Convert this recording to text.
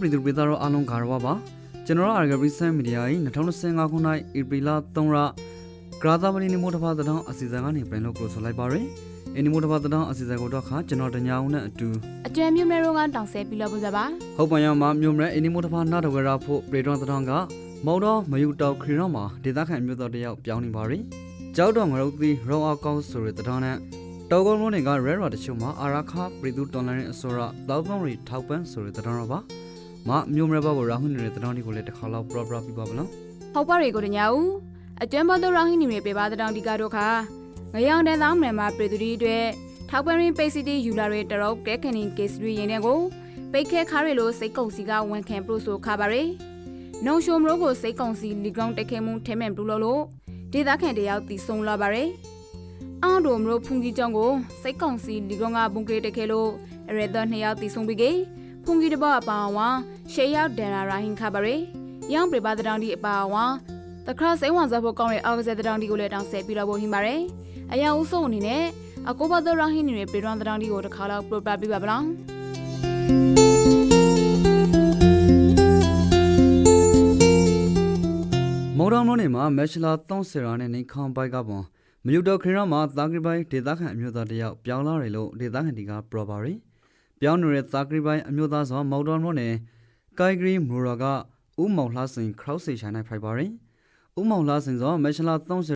ပြည်သူပြည်သားတို့အားလုံးကာရဝပါကျွန်တော်တို့အာဂရီဆန်မီဒီယာ၏2025ခုနှစ်ဧပြီလ3ရက်ဂရာသာမနီနီမိုတဖာတထောင်အစီအစဉ်ကနေပြန်လို့ပြောဆိုလိုက်ပါရယ်အင်းနီမိုတဖာတထောင်အစီအစဉ်ကိုတော့ခါကျွန်တော်တညာဦးနဲ့အတူအကျွမ်းမြို့နယ်တော့ကတောင်ဆဲပြီးလို့ပစားပါဟုတ်ပါရမှာမြို့မရဲအင်းနီမိုတဖာနာတော်ကရာဖို့ပရေတော်တထောင်ကမော်တော်မယူတောက်ခရီရောမှာဒေသခံမြို့တော်တယောက်ပြောင်းနေပါရယ်ကြောက်တော်ငရုတ်သီးရောအောင်ကောင်းဆိုတဲ့တထောင်နဲ့ တောကုန်းလုံးတွေကရဲရော်တချို့မှာအာရခပြည်သူတော်လန်ရဲ့အစောရတောက်သုံးရီထောက်ပန်းဆိုတဲ့တထောင်တော့ပါမမြို့မရဲဘကိုရာဟုနေတဲ့တထောင်ဒီကိုလည်းတစ်ခါလောက်ပရပရပြပါဗလားဟုတ်ပါရေကိုတညာဦးအကျွမ်းဘောတော့ရောင်းဟင်းနေမြေပေးပါတောင်ဒီကတော့ခါငရောင်တဲ့သောင်းနယ်မှာပြည်သူတွေအတွက်ထောက်ပံ့ရင်းပိတ်စီတီယူလာတွေတရောက်ကဲခင်းကေစရီရင်တဲ့ကိုပိတ်ခဲခါရီလိုစိတ်ကုံစီကဝန်ခံပလို့ဆိုခါပါရေနှုံရှုံမလို့ကိုစိတ်ကုံစီလီဂရောင်းတက်ခဲမှုထဲမဲ့ပလို့လို့ဒေသခံတယောက်တီဆုံးလာပါရေ အောင်းတို့မလို့ဖုန်ကြီးကြောင့်ကိုစိတ်ကုံစီလီဂရောင်းကဘုံကလေးတက်ခဲလို့အရတဲ့နှစ်ယောက်တီဆုံးပြီးကေဖုန်ကြီးတပတ်အပါဝါရှေရောက်ဒန်ရာရာဟင်ခါပါရေရောင်းပြပါတောင်ဒီအပါဝါတခါစိတ်ဝင်စားဖို့ကောင်းတဲ့အောက်ကစားတဲ့တောင်ဒီကိုလည်းတောင်းဆက်ပြီးတော့ဖို့ဟင်းပါတယ်။အရာဥဆုံးအနေနဲ့အကိုဘသောရဟင်းနေတဲ့ပြေရန်တောင်ဒီကိုတစ်ခါလောက်ပရိုပပြပြပါဗလားမော်တော်လုံးနေမှာမက်ရှလာ30ရာနဲ့နေခေါင်ပိုက်ကပွန် မယူတော်ခရင်ရမှာသာဂရိပိုင်ဒေသခံအမျိုးသားတယောက်ပြောင်းလာတယ်လို့ဒေသခံတီကပရောပါရီပြောင်းနေတဲ့သာဂရိပိုင်အမျိုးသားဆိုမော်တော်လုံးနေကိုင်ဂရီမူရာကဥမောင်လှစင်ခရောက်စေချိုင်နိုင်ဖိုက်ပါရီဥမောင်လှစင်ဆိုမက်ရှလာ30